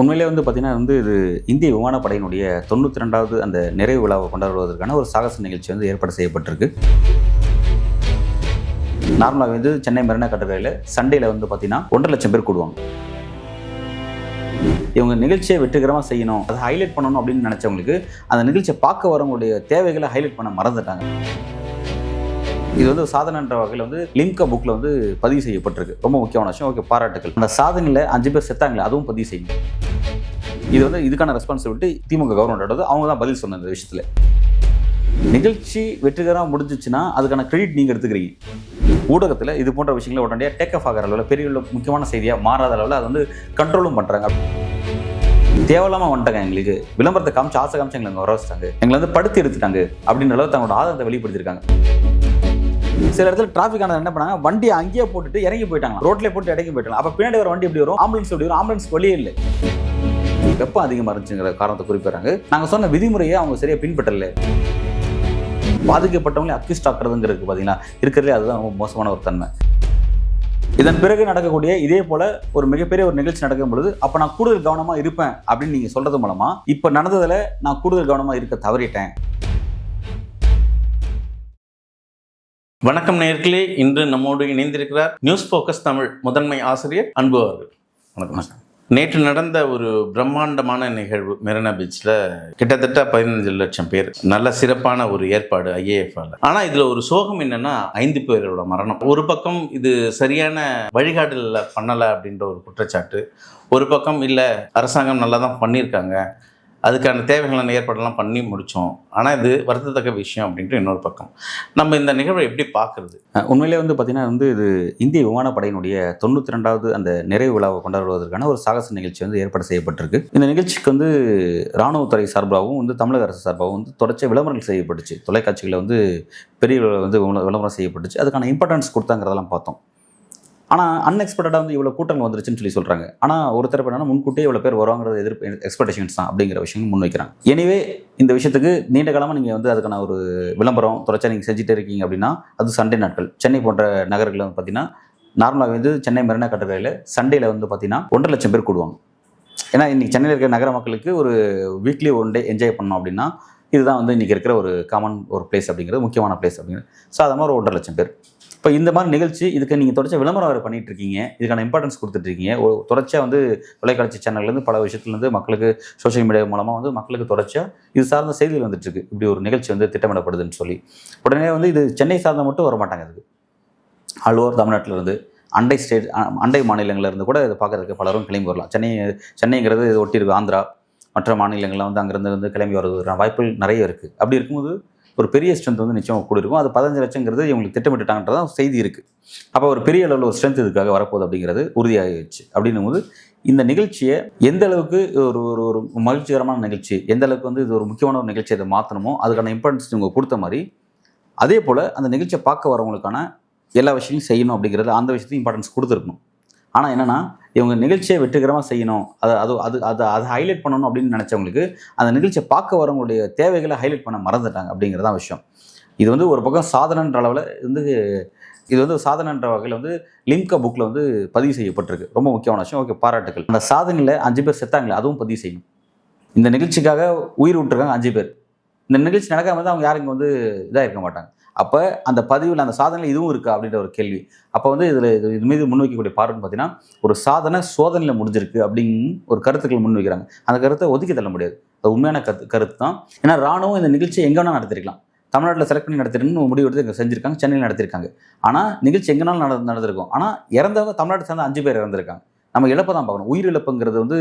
உண்மையிலே வந்து பார்த்தீங்கன்னா வந்து இது இந்திய விமானப்படையினுடைய தொண்ணூற்றி ரெண்டாவது அந்த நிறைவு விழாவை கொண்டாடுவதற்கான ஒரு சாகச நிகழ்ச்சி வந்து ஏற்பாடு செய்யப்பட்டிருக்கு. நார்மலாக வந்து சென்னை மெரினா கடற்கரையில் சண்டேல வந்து பார்த்தீங்கன்னா ஒன்றரை லட்சம் பேர் கூடுவாங்க. இவங்க நிகழ்ச்சியை வெற்றிகரமாக செய்யணும் அதை ஹைலைட் பண்ணணும் அப்படின்னு நினச்சவங்களுக்கு அந்த நிகழ்ச்சியை பார்க்க வரவங்களுடைய தேவைகளை ஹைலைட் பண்ண மறந்துட்டாங்க. இது வந்து சாதனைன்ற வகையில் வந்து லிம்கா புக்கில் வந்து பதிவு செய்யப்பட்டிருக்கு. ரொம்ப முக்கியமான விஷயம். ஓகே பாராட்டுகள் அந்த சாதனையில் அஞ்சு பேர் செத்தாங்களே அதுவும் பதிவு செய்யுங்க. இது வந்து இதுக்கான ரெஸ்பான்சிபிலிட்டி திமுக கவர்மெண்டோடது அவங்க தான் பதில் சொன்ன இந்த விஷயத்தில். நிகழ்ச்சி வெற்றிகரமாக முடிஞ்சிச்சுன்னா அதுக்கான கிரெடிட் நீங்கள் எடுத்துக்கிறீங்க. ஊடகத்தில் இது போன்ற விஷயங்களை உடனடியாக டேக் ஆஃப் ஆகிற அளவில் பெரிய முக்கியமான செய்தியாக மாறாத அளவில் அதை வந்து கண்ட்ரோலும் பண்ணுறாங்க தேவையில்லாமல் வந்துட்டாங்க எங்களுக்கு. விளம்பரத்தை காமிச்சு ஆசை காமிச்சு எங்களை வர வச்சிட்டாங்க. எங்களை வந்து படுத்து எடுத்துட்டாங்க. அப்படின்ற அளவு தங்களோட ஆதரத்தை வெளிப்படுத்தியிருக்காங்க. சில இடத்துல டிராஃபிக் ஆனது என்ன பண்ணாங்க? வண்டியை அங்கேயே போட்டுட்டு இறங்கி போயிட்டாங்க. ரோட்ல போட்டு இறங்கி போயிட்டாங்க. அப்போ பின்னாடி வர வண்டி எப்படி வரும்? ஆம்புலன்ஸ் எப்படி வரும்? ஆம்புலன்ஸ் வழியே இல்லை. வெப்பம் அதிகமாக இருந்துச்சுங்கிற காரணத்தை குறிப்பிடுறாங்க. நாங்கள் சொன்ன விதிமுறையை அவங்க சரியாக பின்பற்றல. பாதிக்கப்பட்டவங்களே அக்யூஸ்ட் ஆக்குறதுங்கிறது பார்த்தீங்கன்னா இருக்கிறதுலே அதுதான் ரொம்ப மோசமான ஒரு தன்மை. இதன் பிறகு நடக்கக்கூடிய இதே போல ஒரு மிகப்பெரிய ஒரு நிகழ்ச்சி நடக்கும் பொழுது அப்போ நான் கூடுதல் கவனமாக இருப்பேன் அப்படின்னு நீங்கள் சொல்றது மூலமா இப்போ நடந்ததில் நான் கூடுதல் கவனமாக இருக்க தவறிட்டேன். வணக்கம் நேர்களே இன்று நம்மோடு இணைந்திருக்கிறார் நியூஸ் ஃபோக்கஸ் தமிழ் முதன்மை ஆசிரியர் அன்பு அவர்கள். வணக்கம். நேற்று நடந்த ஒரு பிரம்மாண்டமான நிகழ்வு மெரினா பீச்சில் கிட்டத்தட்ட பதினஞ்சு லட்சம் பேர். நல்ல சிறப்பான ஒரு ஏற்பாடு ஐஏஎஃப்ஆல ஆனால் இதில் ஒரு சோகம் என்னன்னா ஐந்து பேரோட மரணம். ஒரு பக்கம் இது சரியான வழிகாட்டலில் பண்ணலை அப்படின்ற ஒரு குற்றச்சாட்டு. ஒரு பக்கம் இல்லை அரசாங்கம் நல்லா தான் பண்ணியிருக்காங்க. அதுக்கான தேவைகளான ஏற்பாடெல்லாம் பண்ணி முடித்தோம் ஆனால் இது வருத்தத்தக்க விஷயம் அப்படின்ட்டு இன்னொரு பக்கம். நம்ம இந்த நிகழ்வை எப்படி பார்க்குறது? உண்மையிலே வந்து பார்த்திங்கன்னா வந்து இது இந்திய விமானப்படையினுடைய தொண்ணூற்றி ரெண்டாவது அந்த நிறைவு விழாவை கொண்டாடுவதற்கான ஒரு சாகச நிகழ்ச்சி வந்து ஏற்பாடு செய்யப்பட்டிருக்கு. இந்த நிகழ்ச்சிக்கு வந்து இராணுவத்துறை சார்பாகவும் வந்து தமிழக அரசு சார்பாகவும் வந்து தொடர்ச்சி விளம்பரங்கள் செய்யப்பட்டுச்சு. தொலைக்காட்சிகளில் வந்து பெரிய வந்து விளம்பரம் செய்யப்பட்டுச்சு. அதுக்கான இம்பார்ட்டன்ஸ் கொடுத்தாங்கிறதெல்லாம் பார்த்தோம். ஆனால் அன்எக்ஸ்பெக்டடாக வந்து இவ்வளோ கூட்டங்கள் வந்துருச்சுன்னு சொல்லி சொல்கிறாங்க ஆனால் ஒருத்தர் என்னன்னா முன்கூட்டியே இவ்வளோ பேர் வருவாங்கிறது எதிர்ப்பு எக்ஸ்பெக்டேஷன்ஸ் தான் அப்படிங்கிற விஷயம் முன்வைக்கிறாங்க. எனவே இந்த விஷயத்துக்கு நீண்ட காலமாக நீங்கள் வந்து அதுக்கான ஒரு விளம்பரம் தொடர்ச்சியாக நீங்கள் செஞ்சுட்டே இருக்கீங்க அப்படின்னா அது சண்டே நாட்கள். சென்னை போன்ற நகரங்களில் வந்து பார்த்தீங்கன்னா நார்மலாக வந்து சென்னை மெரினா கடற்கரையில் சண்டேல வந்து பார்த்தீங்கன்னா ஒன்றரை லட்சம் பேர் கூடுவாங்க. ஏன்னா இன்றைக்கி சென்னையில் இருக்கிற நகர மக்களுக்கு ஒரு வீக்லி ஒன் டே என்ஜாய் பண்ணோம் அப்படின்னா இதுதான் வந்து இன்றைக்கி இருக்கிற ஒரு காமன் ஒரு பிளேஸ் அப்படிங்கிறது முக்கியமான பிளேஸ் அப்படிங்கிறது. ஸோ அது மாதிரி ஒரு ஒன்றரை லட்சம் பேர். இப்போ இந்த மாதிரி நிகழ்ச்சி இதுக்கு நீங்கள் தொடர்ச்சி விளம்பரம் வேறு பண்ணிகிட்ருக்கீங்க இருக்கீங்க இதுக்கான இம்பார்ட்டன்ஸ் கொடுத்துட்ருக்கீங்க ஒரு தொடர்ச்சியாக வந்து தொலைக்காட்சி சேனல்லேருந்து பல விஷயத்துலேருந்து மக்களுக்கு சோஷியல் மீடியா மூலமாக வந்து மக்களுக்கு தொடர்ச்சியாக இது சார்ந்த செய்திகள் வந்துட்டுருக்கு. இப்படி ஒரு நிகழ்ச்சி வந்து திட்டமிடப்படுதுன்னு சொல்லி. உடனே வந்து இது சென்னை சார்ந்த மட்டும் வர மாட்டாங்க இதுக்கு ஆல் ஓவர் தமிழ்நாட்டில் இருந்து அண்டை ஸ்டேட் அண்டை மாநிலங்கள்லேருந்து கூட இதை பார்க்கறதுக்கு பலரும் கிளம்பி வரலாம். சென்னை சென்னைங்கிறது இது ஒட்டி இருக்கு ஆந்திரா மற்ற மாநிலங்கள்லாம் வந்து அங்கேருந்து வந்து கிளம்பி வர்றதுக்கான வாய்ப்புகள் நிறைய இருக்குது அப்படி இருக்கும்போது ஒரு பெரிய ஸ்ட்ரென்த் வந்து நிச்சயம் கூட இருக்கும். அது பதினஞ்சு லட்சங்கிறது இவங்களுக்கு திட்டமிட்டுட்டாங்கன்றதான் செய்தி இருக்குது அப்போ ஒரு பெரிய அளவில் ஒரு ஸ்ட்ரென்த் இதுக்காக வரப்போகுது அப்படிங்கிறது உறுதியாகிடுச்சு. அப்படின்னும் போது இந்த நிகழ்ச்சியை எந்த அளவுக்கு ஒரு ஒரு ஒரு மகிழ்ச்சிகரமான நிகழ்ச்சி எந்த அளவுக்கு வந்து இது ஒரு முக்கியமான ஒரு நிகழ்ச்சி அதை மாற்றணுமோ அதுக்கான இம்பார்ட்டன்ஸ் இவங்க கொடுத்த மாதிரி அதே போல் அந்த நிகழ்ச்சியை பார்க்க வரவங்களுக்கான எல்லா விஷயங்களும் செய்யணும் அப்படிங்கிறது அந்த விஷயத்தையும் இம்பார்ட்டன்ஸ் கொடுத்துருக்கணும். ஆனால் என்னென்னா இவங்க நிகழ்ச்சியை வெற்றிகரமாக செய்யணும். அதை அது அது அதை அதை ஹைலைட் பண்ணணும் அப்படின்னு நினச்சவங்களுக்கு அந்த நிகழ்ச்சியை பார்க்க வரவங்களுடைய தேவைகளை ஹைலைட் பண்ண மறந்துட்டாங்க அப்படிங்கிறதான் விஷயம். இது வந்து ஒரு பக்கம் சாதனைன்ற அளவில் வந்து இது வந்து சாதனைன்ற வகையில் வந்து லிம்கா புக்கில் வந்து பதிவு செய்யப்பட்டிருக்கு. ரொம்ப முக்கியமான விஷயம். ஓகே பாராட்டுகள் அந்த சாதனையில் அஞ்சு பேர் செத்தாங்களே அதுவும் பதிவு செய்யணும். இந்த நிகழ்ச்சிக்காக உயிர் விட்டுருக்காங்க அஞ்சு பேர். இந்த நிகழ்ச்சி நடக்காம தான் அவங்க யாரும் இங்கே வந்து இதாக இருக்க மாட்டாங்க. அப்போ அந்த பதிவில் அந்த சாதனையில் இதுவும் இருக்கா அப்படின்ற ஒரு கேள்வி. அப்போ வந்து இதில் இது இது மீது முன்வைக்கக்கூடிய பார்வைன்னு பார்த்தீங்கன்னா ஒரு சாதனை சோதனையில் முடிஞ்சிருக்கு அப்படின்னு ஒரு கருத்துக்கள் முன்வைக்கிறாங்க அந்த கருத்தை ஒதுக்கி தள்ள முடியாது. அது உண்மையான கருத்து கருத்து தான். ஏன்னா ராணுவம் இந்த நிகழ்ச்சியை எங்கே வேணால் நடத்திருக்கலாம். தமிழ்நாட்டில் செலக்ட் பண்ணி நடத்திருக்குன்னு முடிவு எடுத்து இங்கே செஞ்சிருக்காங்க சென்னையில் நடத்திருக்காங்க. ஆனால் நிகழ்ச்சி எங்கேனாலும் நட நடந்திருக்கும். ஆனால் இறந்தவங்க தமிழ்நாட்டை சேர்ந்த அஞ்சு பேர் இறந்துருக்காங்க. நம்ம இழப்பை தான் பார்க்கணும். உயிர் இழப்புங்கிறது வந்து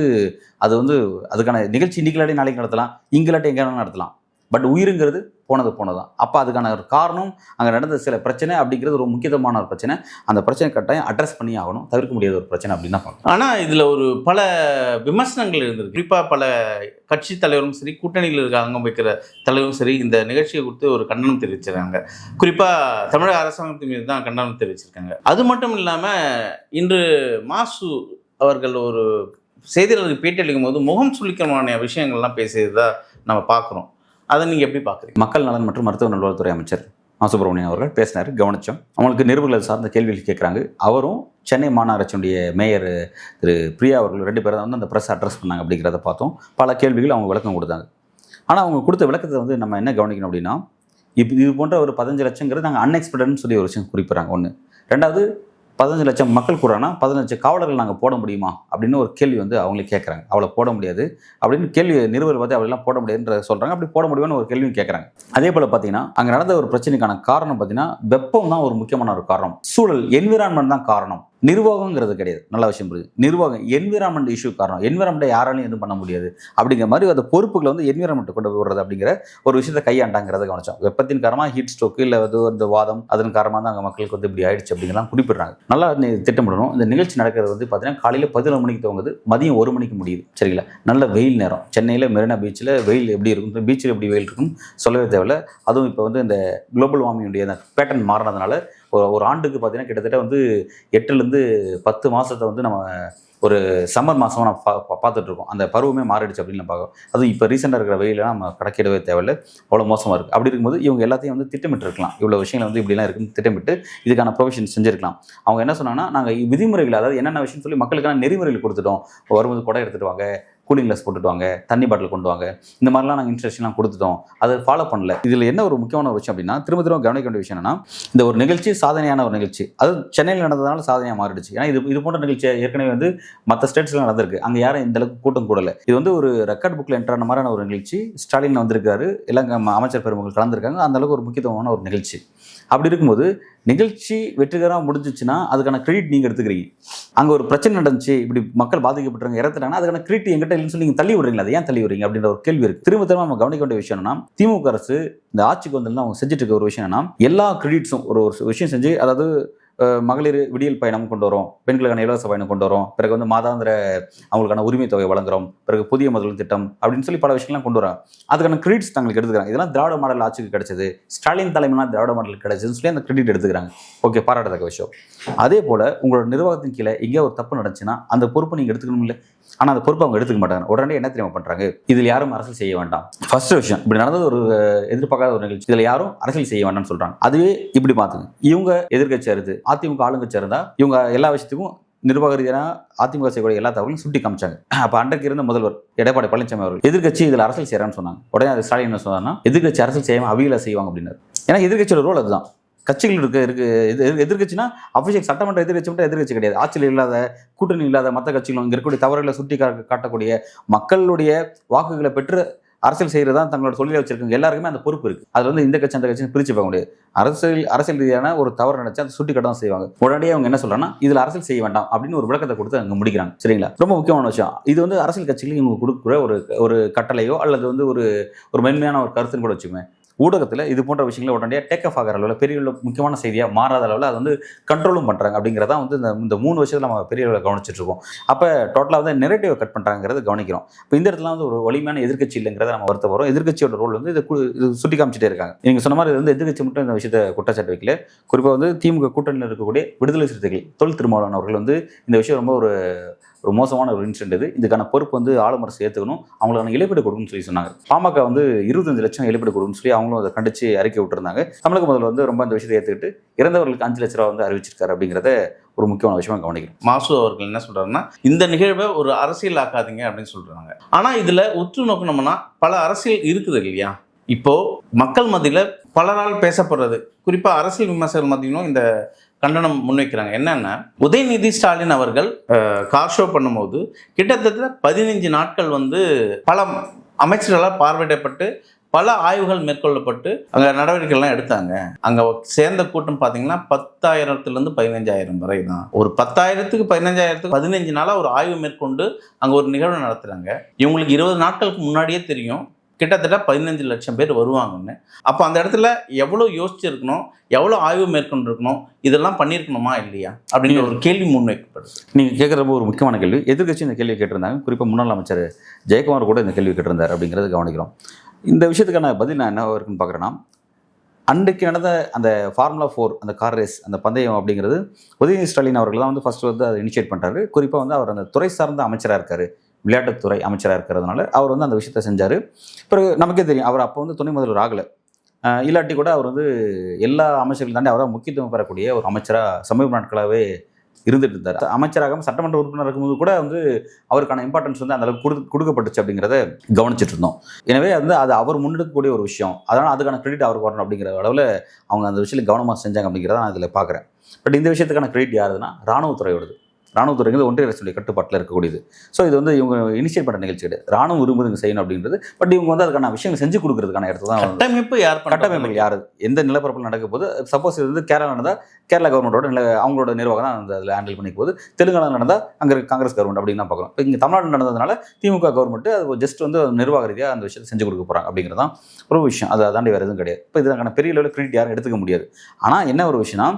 அது வந்து அதுக்கான நிகழ்ச்சி இன்னைக்கு நாளைக்கு நடத்தலாம். இங்கிலாட்டி எங்கே வேணாலும் நடத்தலாம். பட் உயிருங்கிறது போனது போனதான் அப்போ அதுக்கான ஒரு காரணம் அங்கே நடந்த சில பிரச்சனை அப்படிங்கிறது ஒரு முக்கியமான ஒரு பிரச்சனை. அந்த பிரச்சனை கட்டாயம் அட்ரஸ் பண்ணி ஆகணும் தவிர்க்க முடியாத ஒரு பிரச்சனை அப்படின்னு தான் ஆனால் இதில் ஒரு பல விமர்சனங்கள் இருந்திருக்கு. குறிப்பாக பல கட்சி தலைவரும் சரி கூட்டணியில் இருக்க அங்கம் வைக்கிற தலைவரும் சரி இந்த நிகழ்ச்சியை குறித்து ஒரு கண்டனம் தெரிவிச்சிருக்காங்க. குறிப்பாக தமிழக அரசாங்கத்தின் மீது தான் கண்டனம் தெரிவிச்சிருக்காங்க. அது மட்டும் இல்லாமல் இன்று மாசு அவர்கள் ஒரு செய்தியாளருக்கு பேட்டி அளிக்கும் போது முகம் சுளிக்கிறமான விஷயங்கள்லாம் பேசியதாக நம்ம பார்க்குறோம். அதை நீங்கள் எப்படி பார்க்குறீங்க மக்கள் நலன் மற்றும் மருத்துவ நல்வாழ்வுத்துறை அமைச்சர் மா சுப்பிரமணியன் அவர்கள் பேசினார். கவனிச்சோம். அவங்களுக்கு நிருபர்கள் சார்ந்த கேள்விகள் கேட்குறாங்க அவரும் சென்னை மாநகராட்சியுடைய மேயர் திரு பிரியா அவர்கள் ரெண்டு பேரும் வந்து அந்த ப்ரெஸ் அட்ரஸ் பண்ணாங்க அப்படிங்கிறத பார்த்தோம். பல கேள்விகள் அவங்க விளக்கம் கொடுத்தாங்க. ஆனால் அவங்க கொடுத்த விளக்கத்தை வந்து நம்ம என்ன கவனிக்கணும் அப்படின்னா இப்போ இது போன்ற ஒரு பதினஞ்சு லட்சங்கிறது நாங்கள் அன்எக்ஸ்பெக்டட்னு சொல்லி ஒரு விஷயம் குறிப்பிட்றாங்க. ஒன்று ரெண்டாவது பதினஞ்சு லட்சம் மக்கள் கூறானா பதினஞ்சு லட்சம் காவலர்கள் நாங்கள் போட முடியுமா? அப்படின்னு ஒரு கேள்வி வந்து அவங்களே கேட்குறாங்க அவ்வளோ போட முடியாது. அப்படின்னு கேள்வி நிறுவல் பார்த்து அவளெல்லாம் போட முடியாதுன்ற சொல்கிறாங்க அப்படி போட முடியும்னு ஒரு கேள்வியும் கேட்குறாங்க அதே போல் பார்த்தீங்கன்னா அங்கே நடந்த ஒரு பிரச்சனைக்கான காரணம் பார்த்தீங்கன்னா வெப்பம் தான் ஒரு முக்கியமான ஒரு காரணம். சூழல் என்விரான்மெண்ட் தான் காரணம். நிர்வாகங்கிறது கிடையாது. நல்ல விஷயம் புரியுது. நிர்வாகம் என்விரான்மெண்ட் இஷ்யூ காரணம். என்விரான்மெண்ட்டை யாராலையும் எதுவும் பண்ண முடியாது. அப்படிங்கிற மாதிரி அந்த பொறுப்புகளை வந்து என்விரான்மெண்ட் கொண்டு விடுறது அப்படிங்கிற ஒரு விஷயத்தை கையாண்டாங்கிறத கவனிச்சோம். வெப்பத்தின் காரணமாக ஹீட் ஸ்ட்ரோக்கு இல்லை வந்து இந்த வாதம் அதன் காரணமாக தான் அங்கே மக்களுக்கு வந்து இப்படி ஆயிடுச்சு அப்படிங்கிறலாம் குறிப்பிடுறாங்க. நல்லா திட்டமிடணும். இந்த நிகழ்ச்சி நடக்கிறது வந்து பார்த்தீங்கன்னா காலையில் பதினொரு மணிக்கு துவங்குது மதியம் ஒரு மணிக்கு முடியுது. சரிங்களா? நல்ல வெயில் நேரம். சென்னையில் மெரினா பீச்சில் வெயில் எப்படி இருக்கும்? பீச்சில் எப்படி வெயில் இருக்கும் சொல்லவே தேவையில்ல. அதுவும் இப்போ வந்து இந்த குளோபல் வார்மிங்குடைய பேட்டர்ன் மாறினதுனால ஒரு ஒரு ஆண்டுக்கு பார்த்தீங்கன்னா கிட்டத்தட்ட வந்து எட்டுலேருந்து பத்து மாதத்தை வந்து நம்ம ஒரு சம்மர் மாதமாக நம்ம பா பார்த்துட்ருக்கோம் அந்த பருவமே மாறிடுச்சு அப்படின்னு நம்ம பார்க்கோம் அதுவும் இப்போ ரீசெண்டாக இருக்கிற வெயிலெலாம் நம்ம கணக்கிடவே தேவையில்லை. அவ்வளோ மோசமாக இருக்குது அப்படி இருக்கும்போது இவங்க எல்லாத்தையும் வந்து திட்டமிட்டிருக்கலாம். இவ்வளோ விஷயங்கள் வந்து இப்படிலாம் இருக்குன்னு திட்டமிட்டு இதுக்கான ப்ரொவிஷன் செஞ்சிருக்கலாம். அவங்க என்ன சொன்னாங்கன்னா நாங்கள் விதிமுறைகள் அதாவது என்னென்ன விஷயம் சொல்லி மக்களுக்கான நெறிமுறைகள் கொடுத்துட்டோம். வரும்போது கொடை எடுத்துகிட்டு வாங்க. கூலிங் கிளாஸ் போட்டுட்டு வாங்க தண்ணி பாட்டில் கொண்டு வாங்க. இந்த மாதிரிலாம் நாங்கள் இன்ஸ்ட்ரக்ஷன்லாம் கொடுத்துட்டோம். அதை ஃபாலோ பண்ணல. இதில் என்ன ஒரு முக்கியமான விஷயம் அப்படின்னா திரும்ப திரும்ப கவனிக்க வேண்டிய விஷயம் என்னன்னா இந்த ஒரு நிகழ்ச்சி சாதனையான ஒரு நிகழ்ச்சி. அது சென்னையில் நடந்ததுனால சாதனையாக மாறிடுச்சு. ஏன்னா இது இது போன்ற நிகழ்ச்சி ஏற்கனவே வந்து மற்ற ஸ்டேட்ஸ்லாம் நடந்திருக்கு. அங்கே யாரும் இந்த அளவுக்கு கூட்டம் கூடலை. இது வந்து ஒரு ரெக்கார்ட் புக்கில் என்ட்ரான மாதிரியான ஒரு நிகழ்ச்சி. ஸ்டாலின் வந்திருக்காரு. எல்லாம் அமைச்சர் பெருமக்கள் கலந்துருக்காங்க. அந்த அளவுக்கு ஒரு முக்கியத்துவமான ஒரு நிகழ்ச்சி. அப்படி இருக்கும்போது நிகழ்ச்சி வெற்றிகரமாக முடிஞ்சிச்சுன்னா அதுக்கான கிரெடிட் நீங்கள் எடுத்துக்கிறீங்க. அங்கே ஒரு பிரச்சனை நடந்துச்சு இப்படி மக்கள் பாதிக்கப்பட்டாங்க இறந்துட்டாங்கன்னா அதுக்கான கிரெடிட் எங்கிட்ட இல்லைன்னு சொல்லி நீங்கள் தள்ளி விடுறீங்களா? அதை ஏன் தள்ளி விடுறீங்க? அப்படின்ற ஒரு கேள்வி இருக்கு. திரும்ப திரும்ப நம்ம கவனிக்க வேண்டிய விஷயம் என்னன்னா திமுக அரசு இந்த ஆட்சிக்கு வந்து அவங்க செஞ்சுட்டு இருக்க ஒரு விஷயம் என்னன்னா எல்லா கிரெடிட்ஸும் ஒரு ஒரு விஷயம் செஞ்சு அதாவது மகளிர் விடியல் பயணம் கொண்டு வரோம். பெண்களுக்கான இலவச பயணம் கொண்டு வரோம். பிறகு வந்து மாதாந்திர அவங்களுக்கான உரிமை தொகை வழங்குறோம். பிறகு புதிய முதல் திட்டம் அப்படின்னு சொல்லி பல விஷயங்கள்லாம் கொண்டு வராங்க. அதுக்கான கிரெடிட்ஸ் தங்களுக்கு எடுத்துக்கிறாங்க. இதெல்லாம் திராவிட மாடல் ஆட்சிக்கு கிடைச்சது. ஸ்டாலின் தலைமையில திராவிட மாடல் கிடைச்சதுன்னு சொல்லி அந்த கிரெடிட் எடுத்துக்கிறாங்க. ஓகே பாராட்டத்தக்க விஷயம். அதே போல உங்களோட நிர்வாகத்தின் கீழே எங்கேயோ ஒரு தப்பு நடந்துச்சுன்னா அந்த பொறுப்பை நீங்கள் எடுத்துக்கணும் இல்லை ஆனால் அந்த பொறுப்பை அவங்க எடுத்துக்க மாட்டாங்க. உடனே என்ன தெரியுமா பண்ணுறாங்க இதில் யாரும் அரசியல் செய்ய வேண்டாம். ஃபர்ஸ்ட் விஷயம் இப்படி நடந்தது ஒரு எதிர்பார்க்காத ஒரு நிகழ்ச்சி. இதில் யாரும் அரசியல் செய்ய வேண்டாம்னு சொல்கிறாங்க அதுவே இப்படி பார்த்துங்க. இவங்க எதிர்கட்சியாக இருந்து அதிமுக ஆளுங்கட்சியாக இருந்தால் இவங்க எல்லா விஷயத்துக்கும் நிர்வாக ரீதியான அதிமுக செய்யக்கூடிய எல்லா தகவலும் சுட்டி காமிச்சாங்க. அப்போ அன்றைக்கு இருந்த முதல்வர் எடப்பாடி பழனிசாமி அவர்கள் எதிர்க்கட்சி இதில் அரசியல் செய்கிறான்னு சொன்னாங்க. உடனே அது ஸ்டாலின் என்ன சொன்னாங்கன்னா எதிர்க்கட்சி அரசியல் செய்யாமல் அவியல செய்வாங்க அப்படின்னாரு. ஏன்னா எதிர்கட்சியோட ரோல் அதுதான். கட்சிகள் இருக்க இருக்கு எது எது- அபிஷேக் சட்டமன்ற எதிர்கட்சி மட்டும் எதிர்க்கட்சி கிடையாது. ஆட்சியில் இல்லாத கூட்டணி இல்லாத மற்ற கட்சிகளும் இங்கே இருக்கக்கூடிய தவறுகளை சுட்டி கா- காட்டக்கூடிய மக்களுடைய வாக்குகளை பெற்று அரசியல் செய்கிறது தான் தங்களோட தொழிலை வச்சிருக்காங்க. எல்லாருக்குமே அந்த பொறுப்பு இருக்கு. அது வந்து இந்த கட்சி அந்த கட்சி பிரித்து பார்க்க முடியாது. அரசியல் அரசியல் ரீதியான ஒரு தவறு நினைச்சா அதை சுட்டி தான் செய்வாங்க. உடனடியே அவங்க என்ன சொல்கிறாங்கன்னா இதில் அரசியல் செய்ய வேண்டாம் அப்படின்னு ஒரு விளக்கத்தை கொடுத்து அங்கே முடிக்கிறாங்க. சரிங்களா? ரொம்ப முக்கியமான விஷயம். இது வந்து அரசியல் கட்சிகளுக்கு இவங்க கொடுக்குற ஒரு ஒரு கட்டளையோ அல்லது வந்து ஒரு ஒரு மென்மையான ஒரு கருத்துன்னு கூட வச்சுக்கோங்க ஊடகத்தில் இது போன்ற விஷயங்களை உடனடியாக டேக் ஆஃப் ஆகிற அளவில் பெரிய அளவில் முக்கியமான செய்தியாக மாறாத அளவில் அதை வந்து கண்ட்ரோலும் பண்ணுறாங்க அப்படிங்கிறதா வந்து இந்த இந்த மூணு வருஷத்தில் நம்ம பெரிய அளவில் கவனிச்சிட்டு இருக்கோம். அப்போ டோட்டலாக வந்து நெரேட்டிவை கட் பண்ணுறாங்கிறது கவனிக்கிறோம். இப்போ இந்த இடத்துல வந்து ஒரு வலிமையான எதிர்க்கட்சி இல்லைங்கிறத நம்ம வருத்த போகிறோம் எதிர்க்கட்சியோட ரோல் வந்து இது கு- இது சுட்டி காமிச்சிட்டே இருக்காங்க. நீங்கள் சொன்ன மாதிரி வந்து எதிர்க்கட்சி மட்டும் இந்த விஷயத்தை குற்றச்சாட்டு வைக்கல. குறிப்பாக வந்து திமுக கூட்டணியில் இருக்கக்கூடிய விடுதலை சிறுத்தைகள் தொல் திருமாவளவன் அவர்கள் வந்து இந்த விஷயம் ரொம்ப ஒரு ஒரு மோசமான ஒரு இன்சிடென்ட் இது. இதுக்கான பொறுப்பு வந்து ஆளுமரசு ஏற்றுக்கணும் அவங்களுக்கான இழப்பீடு கொடுக்கணும்னு சொல்லி சொன்னாங்க. பாமக வந்து இருபத்தஞ்சு லட்சம் இழப்பீடு கொடுக்கணும்னு சொல்லி அவங்களும் அதை கண்டிச்சு அறிக்கை விட்டுருந்தாங்க. தமிழக முதல்வர் வந்து ரொம்ப அந்த விஷயத்தை ஏற்றுக்கிட்டு இறந்தவர்களுக்கு அஞ்சு லட்ச ரூபா வந்து அறிவிச்சிருக்காரு அப்படிங்கிறத ஒரு முக்கியமான விஷயமா கவனிக்கணும் மாசு அவர்கள் என்ன சொல்றாருன்னா இந்த நிகழ்வை ஒரு அரசியல் ஆக்காதீங்க அப்படின்னு சொல்றாங்க. ஆனா இதுல உற்று நோக்கணும்னா பல அரசியல் இருக்குது இல்லையா? இப்போ மக்கள் மத்தியில பலரால் பேசப்படுறது. குறிப்பா அரசியல் விமர்சகர் மத்தியிலும் இந்த கண்டனம் முன்வைக்கிறாங்க. என்னன்னா உதயநிதி ஸ்டாலின் அவர்கள் கார் ஷோ பண்ணும்போது கிட்டத்தட்ட பதினஞ்சு நாட்கள் வந்து பல அமைச்சர்களால் பார்வையிடப்பட்டு பல ஆய்வுகள் மேற்கொள்ளப்பட்டு அங்கே நடவடிக்கைகள்லாம் எடுத்தாங்க. அங்கே சேர்ந்த கூட்டம் பார்த்தீங்கன்னா பத்தாயிரத்துலேருந்து பதினஞ்சாயிரம் வரை தான். ஒரு பத்தாயிரத்துக்கு பதினஞ்சாயிரத்துக்கு பதினஞ்சு நாளாக ஒரு ஆய்வு மேற்கொண்டு அங்கே ஒரு நிகழ்வு நடத்துகிறாங்க இவங்களுக்கு இருபது நாட்களுக்கு முன்னாடியே தெரியும். கிட்டத்தட்ட பதினஞ்சு லட்சம் பேர் வருவாங்கன்னு. அப்போ அந்த இடத்துல எவ்வளோ யோசிச்சிருக்கணும்? எவ்வளோ ஆய்வு மேற்கொண்டிருக்கணும்? இதெல்லாம் பண்ணியிருக்கணுமா இல்லையா? அப்படிங்கிற ஒரு கேள்வி முன்வைக்கப்படுது. நீங்கள் கேட்குறப்ப ஒரு முக்கியமான கேள்வி. எதிர்க்கட்சி இந்த கேள்வி கேட்டிருந்தாங்க. குறிப்பாக முன்னாள் அமைச்சர் ஜெயக்குமார் கூட இந்த கேள்வி கேட்டிருந்தார் அப்படிங்கிறத கவனிக்கிறோம். இந்த விஷயத்துக்கான பதில் நான் என்ன இருக்குன்னு பார்க்குறேன்னா அன்றைக்கு நடந்த அந்த ஃபார்முலா ஃபோர் அந்த கார் ரேஸ் அந்த பந்தயம் அப்படிங்கிறது உதயநிதி ஸ்டாலின் அவர்கள் தான் வந்து ஃபர்ஸ்ட் வந்து அதை இனிஷியேட் பண்ணுறாரு குறிப்பாக வந்து அவர் அந்த துறை சார்ந்த அமைச்சராக இருக்காரு. விளையாட்டுத்துறை அமைச்சராக இருக்கிறதுனால அவர் வந்து அந்த விஷயத்தை செஞ்சார். பிறகு நமக்கே தெரியும் அவர் அப்போ வந்து துணை முதல்வர் ஆகலை. இல்லாட்டி கூட அவர் வந்து எல்லா அமைச்சர்கள் தாண்டி அவராக முக்கியத்துவம் பெறக்கூடிய ஒரு அமைச்சராக சமீப நாட்களாகவே இருந்துட்டு இருந்தார். அமைச்சராக சட்டமன்ற உறுப்பினர் இருக்கும்போது கூட வந்து அவருக்கான இம்பார்ட்டன்ஸ் வந்து அந்த அளவுக்கு கொடு கொடுக்கப்பட்டுச்சு அப்படிங்கிறத கவனிச்சிட்டு இருந்தோம். எனவே வந்து அது அவர் முன்னெடுக்கக்கூடிய ஒரு விஷயம். அதனால் அதுக்கான கிரெடிட் அவருக்கு வரணும் அப்படிங்கிற அளவில் அவங்க அந்த விஷயத்தில் கவனமாக செஞ்சாங்க அப்படிங்கிறத நான் இதில் பார்க்குறேன் பட் இந்த விஷயத்துக்கான கிரெடிட் யாருதுன்னா ராணுவத்துறையோடது. ராணுவத்துறைங்கிறது ஒன்றிய அரசுடைய கட்டுப்பாட்டில் இருக்கக்கூடியது. ஸோ இது வந்து இவங்க இனிஷியேட் பண்ண நிகழ்ச்சி கிடையாது. ராணுவம் விரும்புதுங்க செய்யணும் அப்படின்றது. பட் இவங்க வந்து அதுக்கான விஷயங்கள் செஞ்சு கொடுக்கறதுக்கான இடத்துல தான் கட்டமைப்பு யார் கட்டமைப்புகள் யார்? எந்த நிலப்பரப்பில் நடக்க போது சப்போஸ் இது வந்து கேரளா நடந்தால் கேரளா கவர்மெண்டோட நில அவங்களோட நிர்வாகம் தான் அந்த அதில் ஹேண்டில் பண்ணிக்க போகுது. தெலுங்கானா நடந்தால் அங்கே காங்கிரஸ் கவர்மெண்ட் அப்படின்னு தான் பார்க்குறோம். இப்போ இங்கே தமிழ்நாடு நடந்ததுனால திமுக கவர்மெண்ட் அது ஜஸ்ட் வந்து நிர்வாக ரீதியாக அந்த விஷயத்தை செஞ்சு கொடுக்க போகிறாங்க அப்படிங்கிறது தான் ஒரு விஷயம். அதை தாண்டி வேறு எதுவும் கிடையாது. இப்போ இதுக்கான பெரிய லெவலில் கிரெடிட் யாரும் எடுத்துக்க முடியாது. ஆனால் என்ன ஒரு விஷயம்னா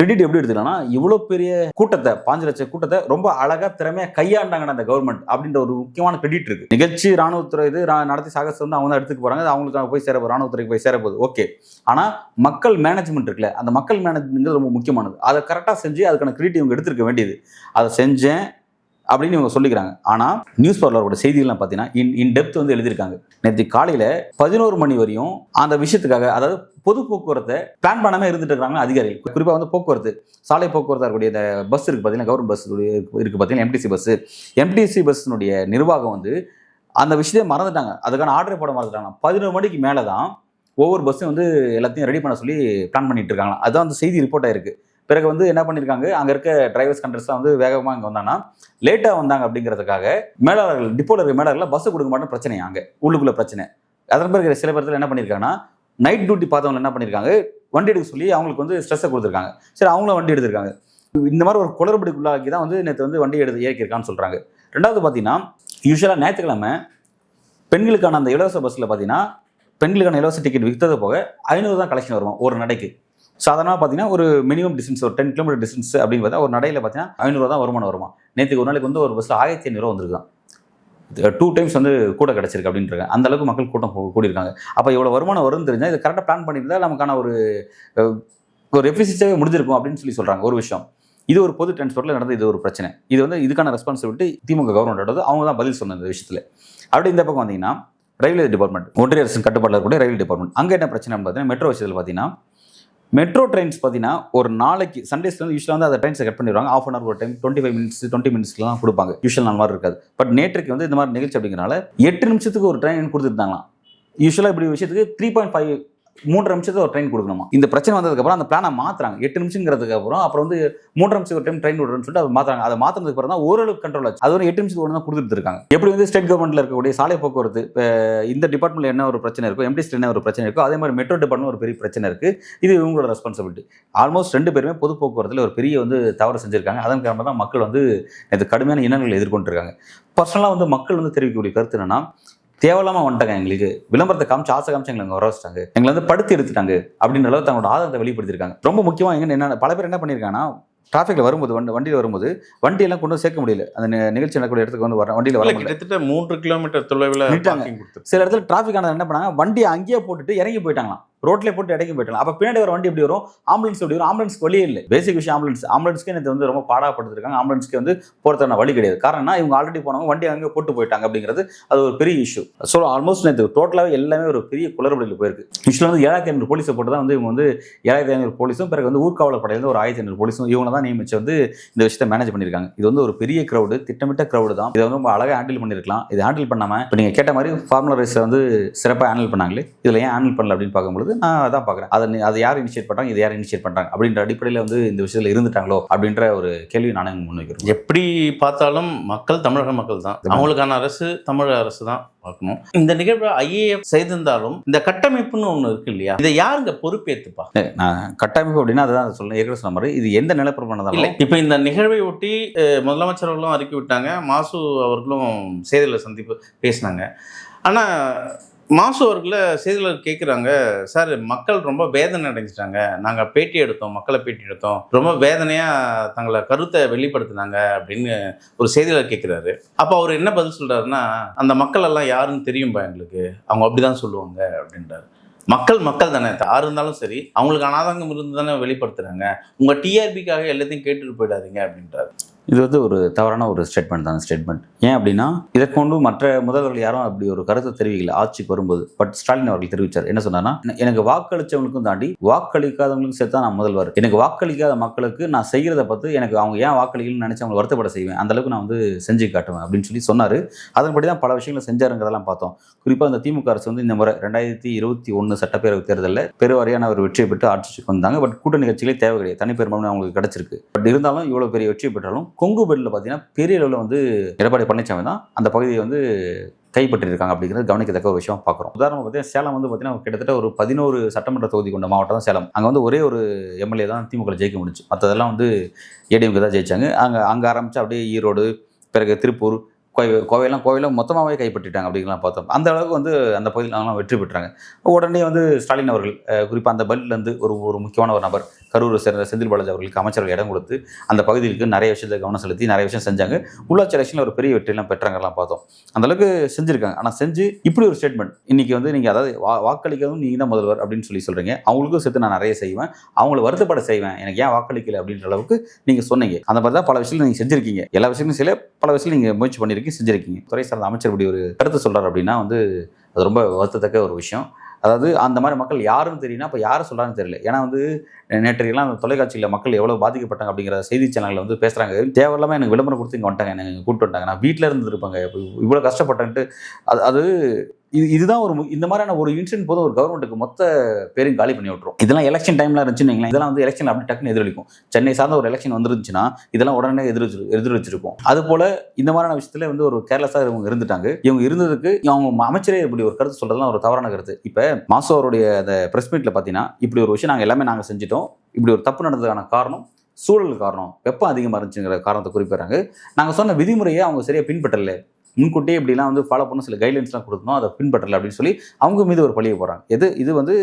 கிரெடிட் எப்படி எடுத்துக்கலாம்னா இவ்வளோ பெரிய கூட்டத்தை பாஞ்சு லட்சம் கூட்டத்தை ரொம்ப அழகா திறமையா கையாண்டாங்கன்னு அந்த கவர்மெண்ட் அப்படின்ற ஒரு முக்கியமான கிரெடிட் இருக்கு. நிகழ்ச்சி ராணுவத்துறை இது நடத்தி சாகசம் வந்து அவங்க தான் எடுத்துக்க போறாங்க. அது அவங்களுக்கு போய் சேர ராணுவத்துறைக்கு போய் சேர போகுது. ஓகே ஆனா மக்கள் மேனேஜ்மெண்ட் இருக்குல்ல அந்த மக்கள் மேனேஜ்மெண்ட் ரொம்ப முக்கியமானது. அதை கரெக்டாக செஞ்சு அதுக்கான கிரெடிட் இவங்க எடுத்துருக்க வேண்டியது. அதை செஞ்சேன் அப்படின்னு இவங்க சொல்லிக்கிறாங்க. ஆனால் நியூஸ் பேப்பரோட செய்திகள்லாம் பார்த்தீங்கன்னா இன் இன் டெப்த் வந்து எழுதியிருக்காங்க. நேற்று காலையில் பதினோரு மணி வரையும் அந்த விஷயத்துக்காக அதாவது பொது போக்குவரத்தை பிளான் பண்ணாமல் இருந்துட்டு இருக்காங்க அதிகாரிகள். குறிப்பாக வந்து போக்குவரத்து சாலை போக்குவரத்தாக இருக்கக்கூடிய இந்த பஸ் இருக்குது பார்த்தீங்கன்னா கவர்மெண்ட் பஸ் இருக்குது பார்த்தீங்கன்னா எம்டிசி பஸ்ஸு எம்டிசி பஸ்ஸினுடைய நிர்வாகம் வந்து அந்த விஷயத்தை மறந்துட்டாங்க. அதுக்கான ஆர்டர் போட மறந்துட்டாங்க பதினோரு மணிக்கு மேலே தான் ஒவ்வொரு பஸ்ஸும் வந்து எல்லாத்தையும் ரெடி பண்ண சொல்லி பிளான் பண்ணிட்டு இருக்காங்க அதுதான் அந்த செய்தி ரிப்போர்ட் ஆயிருக்கு. பிறகு வந்து என்ன பண்ணியிருக்காங்க அங்கே இருக்க டிரைவர்ஸ் கண்டர்ஸ்லாம் வந்து வேகமாக இங்கே வந்தாங்கன்னா லேட்டாக வந்தாங்க அப்படிங்கிறதுக்காக மேலாளர்கள் டிப்போல இருக்க மேலாளர்கள் பஸ் கொடுக்க மாட்டோம் பிரச்சனை அங்கே உள்ளுக்குள்ள பிரச்சனை. அதன் பிறகு சில பேரத்தில் என்ன பண்ணியிருக்காங்கன்னா நைட் டியூட்டி பார்த்தவங்க என்ன பண்ணியிருக்காங்க வண்டி எடுக்க சொல்லி அவங்களுக்கு வந்து ஸ்ட்ரெஸ்ஸை கொடுத்துருக்காங்க. சரி அவங்களும் வண்டி எடுத்திருக்காங்க. இந்த மாதிரி ஒரு குளறுபடிக்குள்ளாக்கி தான் வந்து நேற்று வந்து வண்டி எடுத்து இயக்கியிருக்கான்னு சொல்கிறாங்க ரெண்டாவது பார்த்தீங்கன்னா யூஸ்வலாக ஞாயிற்றுக்கிழமை பெண்களுக்கான அந்த இலவச பஸ்ஸில் பார்த்தீங்கன்னா பெண்களுக்கான இலவச டிக்கெட் விற்றது போக ஐநூறு தான் கலெக்ஷன் வருவோம் ஒரு நடைக்கு? சாதாரணமாக பார்த்தீங்கன்னா ஒரு மினிமம் டிஸ்டன்ஸ் ஒரு டென் கிலோமீட்டர் டிஸ்டன்ஸ் அப்படின்னு பார்த்தா ஒரு நடையில் பார்த்தீங்கன்னா ஐநூறுரூவா தான் வருமானம் வருமா? நேற்றுக்கு ஒரு நாளைக்கு வந்து ஒரு பஸ்ஸில் ஆயிரத்தி ஐநூறுவா வந்திருக்கான். டூ டைம்ஸ் வந்து கூட கிடச்சிருக்கு அப்படின்றாங்க. அந்த அளவுக்கு மக்கள் கூட்டம் கூடியிருக்காங்க. அப்போ இவ்வளோ வருமானம் வரும்னு தெரிஞ்சால் இது கரெக்டாக பிளான் பண்ணியிருந்தால் நமக்கான ஒரு ஒரு எஃபிசியன்ஸாகவே முடிஞ்சிருக்கும் அப்படின்னு சொல்லி சொல்கிறாங்க ஒரு விஷயம். இது ஒரு பொது டிரான்ஸ்போர்ட்டில் நடந்த இது ஒரு பிரச்சனை. இது வந்து இதுக்கான ரெஸ்பான்சிபிலிட்டி திமுக கவர்மெண்டோட அவங்க தான் பதில் சொன்ன இந்த விஷயத்தில். அப்படி இந்த பக்கம் வந்தீங்கன்னா ரயில்வே டிபார்ட்மெண்ட் ஒன்றிய அரசின் கட்டுப்பாட்டில் இருக்கக்கூடிய ரயில்வே டிபார்ட்மெண்ட் அங்கே என்ன பிரச்சனை பார்த்தீங்கன்னா மெட்ரோ விஷயத்தில் பார்த்தீங்கன்னா மெட்ரோ ட்ரெயின்ஸ் பார்த்தீங்கன்னா ஒரு நாளைக்கு சண்டேஸ்ல வந்து யூஸ்வலாக வந்து அந்த ட்ரெயின்ஸை கட் பண்ணிடுவாங்க. ஆஃப் அன் ஹவர் ஒரு time twenty five minutes twenty மினிட்ஸ்லாம் கொடுப்பாங்க. யூஸ்வல் நான் மாதிரி இருக்காது. பட் நேற்றுக்கு வந்து இந்த மாதிரி நிகழ்ச்சி அப்படிங்கிறனால எட்டு நிமிஷத்துக்கு ஒரு ட்ரெயின் கொடுத்துருந்தாங்களாம். யூஸ்வலாக இப்படி விஷயத்துக்கு த்ரீ பாயிண்ட் ஃபைவ் மூன்றரை நிமிஷத்துக்கு ஒரு ட்ரெயின் கொடுக்கணுமா? இந்த பிரச்சனை வந்ததுக்கப்புறம் அந்த பிளானை மாத்துறாங்க. எட்டு நிமிஷங்கிறதுக்கு அப்புறம் அப்புறம் வந்து மூன்றரை நிமிஷம் ஒரு டைம் ட்ரெயின் விடுறேன்னு சொல்லிட்டு அதை மாத்துறாங்க. அதை மாத்தினதுக்கு அப்புறம் தான் ஓரளவுக்கு கண்ட்ரோல் ஆச்சு. அது ஒரு எட்டு நிமிஷத்துக்கு ஒன்று தான் கொடுத்துட்டு இருக்காங்க. எப்படி வந்து ஸ்டேட் கவர்மெண்ட்ல இருக்கக்கூடிய சாலை போக்குவரத்து இந்த டிபார்ட்மெண்ட்ல என்ன ஒரு பிரச்சனை இருக்கோ எம்டிஸ்ல என்ன ஒரு பிரச்சனை இருக்கோ அதே மாதிரி மெட்ரோ டிபார்ட்மெண்ட் ஒரு பெரிய பிரச்சனை இருக்கு. இது இவங்களோட ரெஸ்பான்சிபிலிட்டி ஆல்மோஸ்ட் ரெண்டு பேருமே பொது போக்குவரத்தில் ஒரு பெரிய வந்து தவறு செஞ்சிருக்காங்க. அதன் காரணமாக தான் மக்கள் வந்து இது கடுமையான இன்னல்களை எதிர்கொண்டிருக்காங்க. பர்சனலாக வந்து மக்கள் வந்து தெரிவிக்கக்கூடிய கருத்து என்னன்னா தேவையில்லாம வந்துட்டாங்க எங்களுக்கு. விளம்பரத்தை காமிச்சு ஆசை காமிச்சு எங்களை வர வச்சிட்டாங்க. எங்களை வந்து படுத்தி எடுத்துட்டாங்க அப்படின்ற அளவு தங்களோட ஆதங்கத்தை வெளிப்படுத்திருக்காங்க ரொம்ப முக்கியமாக எங்க என்ன பல பேர் என்ன பண்ணியிருக்காங்கன்னா டிராஃபிக்ல வரும்போது வண்டி வண்டியில் வரும்போது வண்டியெல்லாம் கொண்டு சேர்க்க முடியல. அந்த நிகழ்ச்சி நடக்கக்கூடிய இடத்துக்கு வந்து வர வண்டியில் வர கிட்டத்தட்ட மூன்று கிலோமீட்டர் தொலைவில். சில இடத்துல டிராஃபிக் ஆனது என்ன பண்ணாங்க வண்டியை அங்கேயே போட்டுட்டு இறங்கி போயிட்டாங்களாம். ரோட்லேயே போட்டு இடைக்கும் போயிட்டாங்க அப்போ பின்னாடி வர வண்டி எப்படி வரும்? ஆம்புலன்ஸ் எப்படி வரும்? ஆம்புலன்ஸ்க்கு வழியே இல்லை. பேசிக் விஷயம் ஆம்புலன்ஸ். ஆம்புலன்ஸ்க்கு எனக்கு வந்து ரொம்ப பாடாப்படுத்திருக்காங்க ஆம்புலன்ஸ்க்கு வந்து போகிறதுக்கான வழி கிடையாது. காரணம்னா இவங்க ஆல்ரெடி போனவங்க வண்டி அங்கே போட்டு போயிட்டாங்க அப்படிங்கிறது அது ஒரு பெரிய இஷ்யூ ஸோ ஆல்மோஸ்ட் நேற்று டோட்டலாகவே எல்லாமே ஒரு பெரிய குளறுபடியில் போயிருக்கு. இஷ்யூவில் வந்து ஏழாயிரத்தி ஐநூறு போலீஸை போட்டு தான் வந்து இவங்க வந்து ஏழாயிரத்தி ஐநூறு போலீஸும் பிறகு வந்து ஊர்காவலர் படையில ஒரு ஆயிரத்தி ஐநூறு போலீஸும் இவங்க தான் நியமிச்சு வந்து இந்த விஷயத்தை மேனேஜ் பண்ணியிருக்காங்க. இது வந்து ஒரு பெரிய க்ரௌடு திட்டமிட்ட க்ரௌடு தான். இதை வந்து ரொம்ப அழகாக ஹேண்டில் பண்ணியிருக்கலாம். இது ஹேண்டில் பண்ணாமல் இப்போ நீங்கள் கேட்ட மாதிரி ஃபார்முலா ரேஸை வந்து சிறப்பாக ஹேண்டில் பண்ணாங்களே இதில் ஏன் ஹேண்டில் பண்ணல அப்படின்னு பார்க்கும்போது நான் அதான் பார்க்குறேன். அதை அதை யார் இனிஷியேட் பண்ணுறாங்க இது யார் இனிஷியேட் பண்ணுறாங்க அப்படின்ற அடிப்படையில் வந்து இந்த விஷயத்தில் இருந்துட்டாங்களோ அப்படின்ற ஒரு கேள்வி நானே முன்வைக்கிறேன் எப்படி பார்த்தாலும் மக்கள் தமிழக மக்கள் தான். அவங்களுக்கான அரசு தமிழக அரசு தான் பார்க்கணும். இந்த நிகழ்வை ஐஏஎஃப் செய்திருந்தாலும் இந்த கட்டமைப்புன்னு ஒண்ணு இருக்கு இல்லையா? இதை யாருங்க பொறுப்பேத்துப்பா? நான் கட்டமைப்பு அப்படின்னா அதுதான் சொல்ல ஏற்கனவே சொன்ன மாதிரி இது எந்த நிலப்பரப்பு இல்லை இப்போ இந்த நிகழ்வை ஒட்டி அஹ், முதலமைச்சர் அவர்களும் அறிக்கை விட்டாங்க. மாசு அவர்களும் செய்தியாளர் சந்திப்பு பேசினாங்க. ஆனா மாசு அவர்களை செய்தியாளர் கேட்குறாங்க சார் மக்கள் ரொம்ப வேதனை அடைஞ்சிட்டாங்க. நாங்கள் பேட்டி எடுத்தோம் மக்களை பேட்டி எடுத்தோம். ரொம்ப வேதனையாக தங்களை கருத்தை வெளிப்படுத்தினாங்க அப்படின்னு ஒரு செய்தியாளர் கேட்குறாரு அப்போ அவர் என்ன பதில் சொல்கிறாருன்னா அந்த மக்கள் எல்லாம் யாருன்னு தெரியும்பா எங்களுக்கு? அவங்க அப்படிதான் சொல்லுவாங்க அப்படின்றாரு. மக்கள் மக்கள் தானே யார் இருந்தாலும் சரி அவங்களுக்கு அனாதங்கம் இருந்து தானே வெளிப்படுத்துகிறாங்க உங்கள் டிஆர்பிக்காக எல்லாத்தையும் கேட்டுட்டு போயிடாதீங்க அப்படின்றாரு. இது வந்து ஒரு தவறான ஒரு ஸ்டேட்மெண்ட் தான் ஸ்டேட்மெண்ட் ஏன் அப்படின்னா இதற்கொண்டு மற்ற முதல்வர்கள் யாரும் அப்படி ஒரு கருத்தை தெரிவிக்கல ஆட்சிக்கு வரும்போது பட் ஸ்டாலின் அவர்கள் தெரிவித்தார் என்ன சொன்னார்னா எனக்கு வாக்களித்தவங்களுக்கும் தாண்டி வாக்களிக்காதவங்களுக்கும் சேர்த்து தான் நான் முதல்வர். எனக்கு வாக்களிக்காத மக்களுக்கு நான் செய்கிறத பார்த்து எனக்கு அவங்க ஏன் வாக்களிக்கணும்னு நினச்சி அவங்களை வருத்தப்பட செய்வேன். அந்த அளவுக்கு நான் வந்து செஞ்சு காட்டுவேன் அப்படின்னு சொல்லி சொன்னார். அதன்படி தான் பல விஷயங்களை செஞ்சாருங்கிறதெல்லாம் பார்த்தோம். குறிப்பாக இந்த திமுக அரசு வந்து இந்த முறை ரெண்டாயிரத்தி இருபத்தி ஒன்று சட்டப்பேரவை தேர்தலில் பெருவாரியான ஒரு வெற்றியை பெற்று ஆட்சிக்கு வந்தாங்க. பட் கூட்டணி கட்சிகளே தேவை கிடையாது. தனிப்பெரும்பான்மை அவங்களுக்கு கிடைச்சிருக்கு. பட் இருந்தாலும் இவ்வளோ பெரிய வெற்றி பெற்றாலும் கொங்கு பெல்லில் பார்த்தீங்கன்னா பெரிய அளவில் வந்து எடப்பாடி பழனிசாமி தான் அந்த பகுதியை வந்து கைப்பற்றிருக்காங்க அப்படிங்கிறது கவனிக்கத்தக்க ஒரு விஷயம் பார்க்குறோம். உதாரணம் பார்த்தீங்கன்னா சேலம் வந்து பார்த்தீங்கன்னா கிட்டத்தட்ட ஒரு பதினோரு சட்டமன்ற தொகுதி கொண்ட மாவட்டம் தான் சேலம். அங்கே வந்து ஒரே ஒரு எம்எல்ஏ தான் திமுக ஜெயிக்க முடிஞ்சு. மற்றதெல்லாம் வந்து ஏடிஎம்கே தான் ஜெயிச்சாங்க. அங்கே அங்கே ஆரம்பித்து அப்படியே ஈரோடு பிறகு திருப்பூர் கோவை கோவையெல்லாம் கோவையெல்லாம் மொத்தமாகவே கைப்பற்றிட்டாங்க அப்படிங்கலாம் பார்த்தோம். அந்த அளவுக்கு வந்து அந்த பகுதியில் அவங்களாம் வெற்றி பெற்றாங்க. உடனே வந்து ஸ்டாலின் அவர்கள் குறிப்பாக அந்த பல்லிலேருந்து ஒரு ஒரு முக்கியமான ஒரு நபர் கரூர் சேர்ந்த செந்தில் பாலாஜி அவர்களுக்கு அமைச்சர்கள் இடம் கொடுத்து அந்த பகுதிகளுக்கு நிறைய விஷயத்தை கவனம் செலுத்தி நிறைய விஷயம் செஞ்சாங்க. உள்ளாட்சி எலெக்ஷனில் ஒரு பெரிய வெற்றியெல்லாம் பெற்றாங்கலாம் பார்த்தோம். அந்த அளவுக்கு செஞ்சுருக்காங்க. ஆனால் செஞ்சு இப்படி ஒரு ஸ்டேட்மெண்ட் இன்றைக்கி வந்து நீங்கள் அதாவது வா வாக்களிக்கவும் நீங்கள் தான் முதல்வர் அப்படின்னு சொல்லி சொல்கிறீங்க அவங்களுக்கும் சேர்த்து நான் நிறைய செய்வேன். அவங்கள வருத்தப்பட செய்வேன். எனக்கு ஏன் வாக்களிக்கலை அப்படின்ற அளவுக்கு நீங்கள் சொன்னீங்க. அந்த மாதிரி தான் பல விஷயங்கள் நீங்கள் செஞ்சுருக்கீங்க. எல்லா விஷயங்களும் சில பல விஷயங்கள் நீங்கள் முயற்சி பண்ணியிருக்கீங்க செஞ்சுருக்கீங்க. துறை சார்ந்த அமைச்சர் இப்படி ஒரு கருத்து சொல்கிறார் அப்படின்னா வந்து அது ரொம்ப வருத்தத்தக்க ஒரு விஷயம். அதாவது அந்த மாதிரி மக்கள் யாருன்னு தெரியும்னா அப்போ யாரை சொல்கிறாங்கன்னு தெரியல. ஏன்னா வந்து நேற்றையெல்லாம் அந்த தொலைக்காட்சியில் மக்கள் எவ்வளோ பாதிக்கப்பட்டாங்க அப்படிங்கிற செய்தி சேனலில் வந்து பேசுகிறாங்க தேவையில்லாமல் எனக்கு விளம்பரம் கொடுத்து இங்கே வந்துட்டாங்க எனக்கு கூப்பிட்டு வந்துட்டாங்க. நான் வீட்டில் இருந்துருப்பாங்க. இவ்வளோ கஷ்டப்பட்டேன்ட்டு அது அது இது இதுதான் ஒரு மு- இந்த மாதிரியான ஒரு இன்சிடென்ட் போதும் ஒரு கவர்மெண்ட்டுக்கு மொத்த பேரும் காலி பண்ணி விட்டுரும். இதெல்லாம் எலெக்ஷன் டைமில் இருந்துச்சுன்னு இதெல்லாம் வந்து எலெக்ஷன் அப்படி டக்குன்னு எதிரொலிக்கும். சென்னை சார்ந்த ஒரு எலெக்ஷன் வந்துருந்துச்சுன்னா இதெல்லாம் உடனே எதிர்த்து எதிரொலிச்சிருக்கும் அது போல இந்த மாதிரியான விஷயத்துல வந்து ஒரு கேர்லெஸ்ஸாக இவங்க இருந்துட்டாங்க. இவங்க இருந்ததுக்கு அவங்க அமைச்சரே இப்படி ஒரு கருத்து சொல்றதுலாம் ஒரு தவறான கருத்து. இப்போ மாசோ அவருடைய அந்த ப்ரெஸ் மீட்டில் பார்த்தீங்கன்னா இப்படி ஒரு விஷயம் நாங்கள் எல்லாமே நாங்கள் செஞ்சிட்டோம். இப்படி ஒரு தப்பு நடந்ததுக்கான காரணம் சூழல் காரணம் வெப்பம் அதிகமாக இருந்துச்சுங்கிற காரணத்தை குறிப்பிடுறாங்க. நாங்கள் சொன்ன விதிமுறையை அவங்க சரியாக பின்பற்றலை. முன்கூட்டியே இப்படிலாம் வந்து ஃபாலோ பண்ண சில கைட்லைன்ஸ்லாம் கொடுத்தோம் அதை பின்பற்றல அப்படின்னு சொல்லி அவங்க மீது ஒரு பழிய போகிறாங்க எது? இது வந்து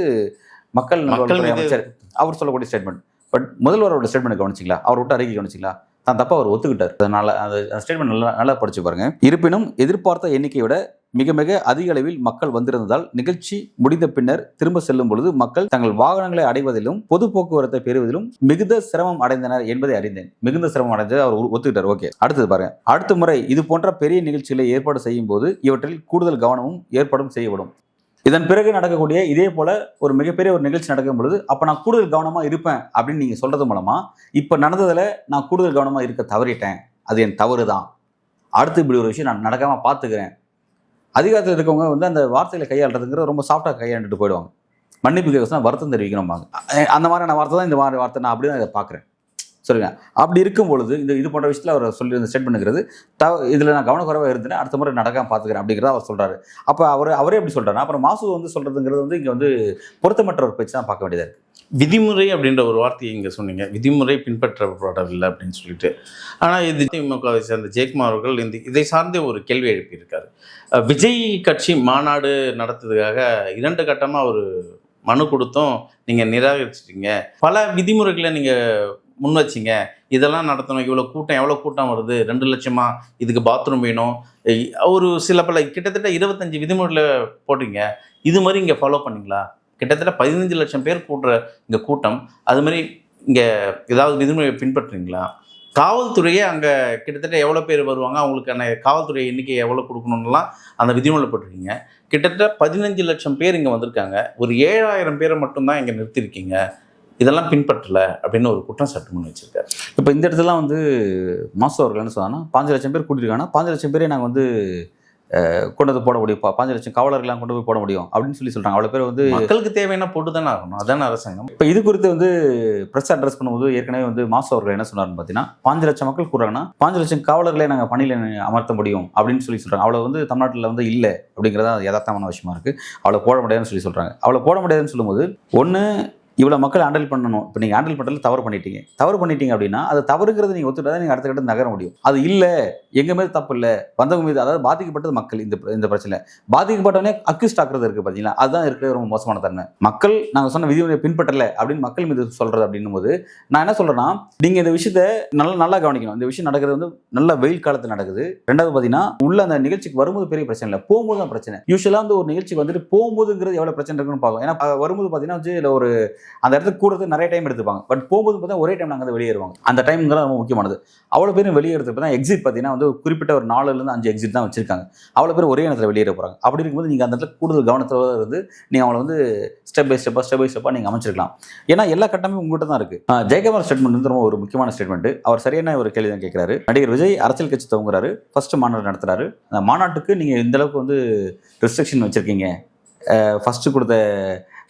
மக்கள் நல்வாழ்வுத்துறை அமைச்சர் அவர் சொல்லக்கூடிய ஸ்டேட்மெண்ட் பட் முதல்வரோட ஸ்டேட்மெண்ட் கவனிச்சிங்களா? அவர் விட்டு அறிக்கை கவனிச்சிங்களா? தான் தப்பா அவர் ஒத்துக்கிட்டார். அதனால அந்த ஸ்டேட்மெண்ட் நல்லா நல்லா படிச்சு பாருங்க. இருப்பினும் எதிர்பார்த்த எண்ணிக்கையை விட மிக மிக அதிக அளவில் மக்கள் வந்திருந்ததால் நிகழ்ச்சி முடிந்த பின்னர் திரும்ப செல்லும் பொழுது மக்கள் தங்கள் வாகனங்களை அடைவதிலும் பொது போக்குவரத்தை பெறுவதிலும் மிகுந்த சிரமம் அடைந்தனர் என்பதை அறிந்தேன். மிகுந்த சிரமம் அடைந்தது அவர் ஒத்துக்கிட்டார். ஓகே. அடுத்தது பாருங்க. அடுத்த முறை இது போன்ற பெரிய நிகழ்ச்சிகளை ஏற்பாடு செய்யும் போது இவற்றில் கூடுதல் கவனமும் ஏற்பாடும் செய்யப்படும். இதன் பிறகு நடக்கக்கூடிய இதே போல ஒரு மிகப்பெரிய ஒரு நிகழ்ச்சி நடக்கும் பொழுது அப்ப நான் கூடுதல் கவனமா இருப்பேன் அப்படின்னு நீங்க சொல்றது மூலமா இப்ப நடந்ததுல நான் கூடுதல் கவனமா இருக்க தவறிட்டேன். அது என் தவறு தான் அடுத்து இப்படி ஒரு விஷயம் நான் நடக்காம பார்த்துக்கிறேன். அதிகாரத்தில் இருக்கவங்க வந்து அந்த வார்த்தைகளை கையாளுறதுங்கிற ரொம்ப சாஃப்டாக கையாண்டுட்டு போயிடுவாங்க. மன்னிப்பு கேட்க வருத்தம் தெரிவிக்கணும் அந்த மாதிரியான வார்த்தை தான் இந்த மாதிரி வார்த்தை நான் அப்படி தான் இதை பார்க்குறேன். சொல்லுங்க அப்படி இருக்கும் பொழுது இந்த இது போன்ற விஷயத்தில் அவர் சொல்லி இந்த செட் பண்ணுங்கிறது தவ இதில் நான் கவனக்குறைவாக இருந்தேன் அடுத்த முறை நடக்காம பார்த்துக்கிறேன் அப்படிங்கிறத அவர் சொல்கிறாரு அப்போ அவர் அவரே எப்படி சொல்கிறாரு அப்புறம் மாசு வந்து சொல்கிறதுங்கிறது வந்து இங்கே வந்து பொருத்தமற்ற ஒரு பேச்சு தான் பார்க்க வேண்டியதாக இருக்குது விதிமுறை அப்படின்ற ஒரு வார்த்தையை இங்கே சொன்னீங்க. விதிமுறை பின்பற்றப்படவில்லை அப்படின்னு சொல்லிட்டு. ஆனால் இது திமுகவை சேர்ந்த ஜெயக்குமார் அவர்கள் இந்த இதை சார்ந்தே ஒரு கேள்வி எழுப்பியிருக்காரு. விஜய் கட்சி மாநாடு நடத்துறதுக்காக இரண்டு கட்டமாக ஒரு மனு கொடுத்தும் நீங்கள் நிராகரிச்சிட்டீங்க. பல விதிமுறைகளை நீங்கள் முன் வச்சீங்க. இதெல்லாம் நடத்தணும். இவ்வளோ கூட்டம் எவ்வளோ கூட்டம் வருது? ரெண்டு லட்சமா இதுக்கு பாத்ரூம் வேணும். ஒரு சில பல கிட்டத்தட்ட இருபத்தஞ்சி விதிமுறையில் போட்டிங்க. இது மாதிரி இங்கே ஃபாலோ பண்ணிங்களா? கிட்டத்தட்ட பதினஞ்சு லட்சம் பேர் கூட்டுற இந்த கூட்டம். அது மாதிரி இங்கே ஏதாவது விதிமுறையை பின்பற்றுறீங்களா? காவல்துறையே அங்கே கிட்டத்தட்ட எவ்வளோ பேர் வருவாங்க? அவங்களுக்கான காவல்துறை எண்ணிக்கை எவ்வளோ கொடுக்கணும்லாம் அந்த விதிமுறைப்பட்டிருக்கீங்க கிட்டத்தட்ட பதினஞ்சு லட்சம் பேர் இங்கே வந்திருக்காங்க. ஒரு ஏழாயிரம் பேரை மட்டும்தான் இங்கே நிறுத்திருக்கீங்க. இதெல்லாம் பின்பற்றல அப்படின்னு ஒரு குற்றம் சட்டம் பண்ணி வச்சுருக்காரு. இப்போ இந்த இடத்துலலாம் வந்து மாசம் அவர்கள் என்ன சொன்னாங்கன்னா பாஞ்சு லட்சம் பேர் கூட்டியிருக்காங்கன்னா பாஞ்சு லட்சம் பேரே நாங்கள் வந்து கொண்டு வந்து போட முடியும். பாஞ்சு லட்சம் காவலர்கள்லாம் கொண்டு போய் போட முடியும் அப்படின்னு சொல்லி சொல்கிறாங்க அவ்வளோ பேர் வந்து மக்களுக்கு தேவையான போட்டு தானே ஆகணும். அதானே அரசாங்கம். இப்போ இது குறித்து வந்து ப்ரெஸ் அட்ரஸ் பண்ணும்போது ஏற்கனவே வந்து மாசு அவர்கள் என்ன சொன்னார்னு பார்த்தீங்கன்னா பாஞ்சு லட்சம் மக்கள் கூடுறாங்கன்னா பாஞ்சு லட்சம் காவலர்களை நாங்கள் பணியில் அமர்த்த முடியும் அப்படின்னு சொல்லி சொல்கிறாங்க அவ்வளோ வந்து தமிழ்நாட்டில் வந்து இல்லை அப்படிங்கிறதா யதார்த்தமான விஷயமா இருக்குது அவளை போட முடியாதுன்னு சொல்லி சொல்கிறாங்க அவளை போட முடியாதுன்னு சொல்லும்போது ஒன்று இவ்வளோ மக்கள் ஹேண்டில் பண்ணணும். இப்போ நீங்கள் ஹேண்டில் பண்ணுறதுல தவறு பண்ணிட்டீங்க. தவறு பண்ணிட்டீங்க அப்படின்னா அது தவறுங்கிறது நீங்கள் ஒத்துட்டா தான் நீங்கள் அடுத்த கட்ட நகர முடியும். அது இல்லை. எங்கள் மீது தப்பு இல்லை. வந்தவங்க மீது அதாவது பாதிக்கப்பட்டது மக்கள் இந்த இந்த பிரச்சனை. பாதிக்கப்பட்டவனே அக்யூஸ்ட் ஆக்குறது இருக்குது பார்த்தீங்களா அதுதான் இருக்கிற ரொம்ப மோசமான தன்மை. மக்கள் நாங்கள் சொன்ன விதிமுறையை பின்பற்றல அப்படின்னு மக்கள் மீது சொல்கிறது அப்படின்னும் போது நான் என்ன சொல்கிறேன்னா நீங்கள் இந்த விஷயத்த நல்லா நல்லா கவனிக்கணும். இந்த விஷயம் நடக்கிறது வந்து நல்ல வெயில் காலத்தில் நடக்குது. ரெண்டாவது பார்த்தீங்கன்னா உள்ள அந்த நிகழ்ச்சிக்கு வரும்போது பெரிய பிரச்சனை இல்லை. போகும்போது தான் பிரச்சனை. யூஸ்வலாக வந்து ஒரு நிகழ்ச்சிக்கு வந்துட்டு போகும்போதுங்கிறது எவ்வளோ பிரச்சனை இருக்குன்னு பார்க்கும் ஏன்னா வரும்போது பார்த்தீங்கன்னா வந்து இதில் ஒரு அந்த இடத்துக்கு கூடுறது நிறைய டைம் எடுத்துப்பாங்க. பட் போகும்போது பார்த்தா ஒரே டைம் நாங்கள் வெளியேறுவாங்க. அந்த டைம்ங்கிறது ரொம்ப முக்கியமானது. அவ்வளோ பேரும் வெளியேறதுக்கு தான் எக்ஸிட் பார்த்தீங்கன்னா வந்து ஒரு குறிப்பிட்ட ஒரு நாலுலேருந்து அஞ்சு எக்ஸிட் தான் வச்சிருக்காங்க. அவ்வளோ பேர் ஒரே இடத்துல வெளியேற போகிறாங்க அப்படி இருக்கும்போது நீங்கள் அந்த இடத்துல கூடுதல் கவனத்தோட இருந்து நீங்கள் அவங்கள வந்து ஸ்டெப் பை ஸ்டெப்பாக ஸ்டெப் பை ஸ்டெப்பாக நீங்கள் அமைச்சிருக்கலாம். ஏன்னா எல்லா கட்டமே உங்கள்கிட்ட தான் இருக்குது ஜெயக்குமார் ஸ்டேட்மெண்ட் வந்து ரொம்ப ஒரு முக்கியமான ஸ்டேட்மெண்ட் அவர் சரியான ஒரு கேள்வி தான் கேட்குறாரு. நடிகர் விஜய் அரசியல் கட்சி துவங்குறாரு. ஃபர்ஸ்ட் மாநாடு நடத்துறாரு. அந்த மாநாட்டுக்கு நீங்கள் இந்த அளவுக்கு வந்து ரெஸ்ட்ரிக்ஷன் வச்சுருக்கீங்க. ஃபஸ்ட்டு கொடுத்த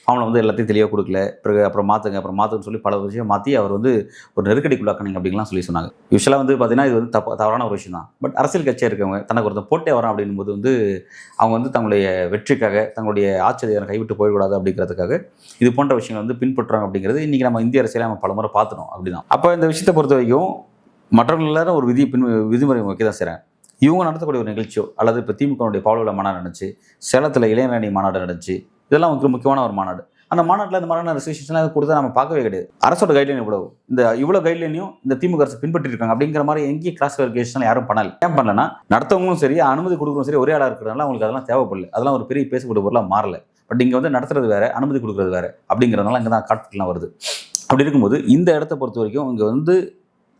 ஃபார்மில் வந்து எல்லாத்தையும் தெளிவாக கொடுக்கல. பிறகு அப்புறம் மாற்றுங்க அப்புறம் மாற்றுன்னு சொல்லி பல விஷயம் மாற்றி அவர் வந்து ஒரு நெருக்கடிக்குள்ளாக்கினீங்க அப்படின்லாம் சொல்லி சொன்னாங்க. யூஸ்வலாக வந்து பார்த்தீங்கன்னா இது வந்து தப்பு தவறான ஒரு விஷயம் தான். பட் அரசியல் கட்சியாக இருக்கவங்க தனக்கு ஒருத்தன் போட்டே வரான் அப்படின்னும் போது வந்து அவங்க வந்து தங்களுடைய வெற்றிக்காக தங்களுடைய ஆச்சரியம் கைவிட்டு போயிடக்கூடாது அப்படிங்கிறதுக்காக இது போன்ற விஷயங்கள் வந்து பின்பற்றுறாங்க அப்படிங்கிறது இன்றைக்கி நம்ம இந்திய அரசியலை நம்ம பலமுறை பார்த்துட்டோம் அப்படிதான். அப்போ இந்த விஷயத்தை பொறுத்த வரைக்கும் மற்றவர்கள் எல்லாரும் ஒரு விதி பின் விதிமுறை வைக்க தான் செய்கிறாங்க இவங்க நடத்தக்கூடிய ஒரு நிகழ்ச்சியோ அல்லது இப்போ திமுகவுடைய பாலுவல மாநாடு நடந்துச்சு சேலத்தில் இளைஞரணி மாநாடு நடந்துச்சு இதெல்லாம் வந்து முக்கியமான ஒரு மாநாடு. அந்த மாநாட்டில் இந்த மாதிரியான ரெஸ்ட்ரிக்ஷன்ஸ்லாம் கொடுத்தா நம்ம பார்க்கவே கிடையாது. அரசோட கைட்லைன் இவ்வளவு. இந்த இவ்வளோ கைட்லைனையும் இந்த திமுக அரசு பின்பற்றி இருக்காங்க அப்படிங்கிற மாதிரி எங்கேயும் கிளாஸ் வெரிஃபிகேஷன் யாரும் பண்ணல. ஏன் பண்ணலன்னா நடத்தவங்களும் சரி அனுமதி கொடுக்குறதும் சரி ஒரே ஆளாக இருக்கிறதுனால அவங்களுக்கு அதெல்லாம் தேவைப்படல. அதெல்லாம் ஒரு பெரிய பேசக்கூடிய பொருளாக மாறல. பட் இங்கே வந்து நடத்துறது வேற அனுமதி கொடுக்குறது வேற அப்படிங்கிறதுனால இங்கே தான் காட்லாம் வருது. அப்படி இருக்கும்போது இந்த இடத்த பொறுத்த வரைக்கும் இங்கே வந்து